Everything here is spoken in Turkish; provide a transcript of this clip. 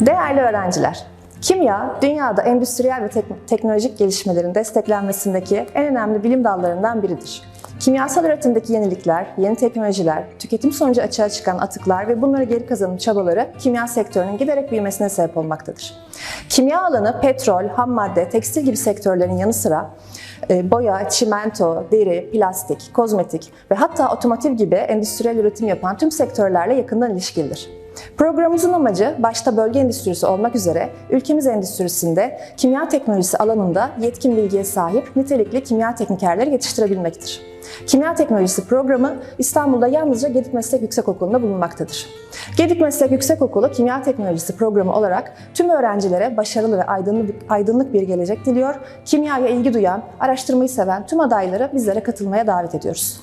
Değerli öğrenciler, kimya dünyada endüstriyel ve tek- teknolojik gelişmelerin desteklenmesindeki en önemli bilim dallarından biridir. Kimyasal üretimdeki yenilikler, yeni teknolojiler, tüketim sonucu açığa çıkan atıklar ve bunları geri kazanım çabaları kimya sektörünün giderek büyümesine sebep olmaktadır. Kimya alanı petrol, ham madde, tekstil gibi sektörlerin yanı sıra e, boya, çimento, deri, plastik, kozmetik ve hatta otomotiv gibi endüstriyel üretim yapan tüm sektörlerle yakından ilişkilidir. Programımızın amacı başta bölge endüstrisi olmak üzere ülkemiz endüstrisinde kimya teknolojisi alanında yetkin bilgiye sahip nitelikli kimya teknikerleri yetiştirebilmektir. Kimya teknolojisi programı İstanbul'da yalnızca Gedik Meslek Yüksekokulu'nda bulunmaktadır. Gedik Meslek Yüksekokulu Kimya Teknolojisi programı olarak tüm öğrencilere başarılı ve aydınlık, bir gelecek diliyor. Kimyaya ilgi duyan, araştırmayı seven tüm adayları bizlere katılmaya davet ediyoruz.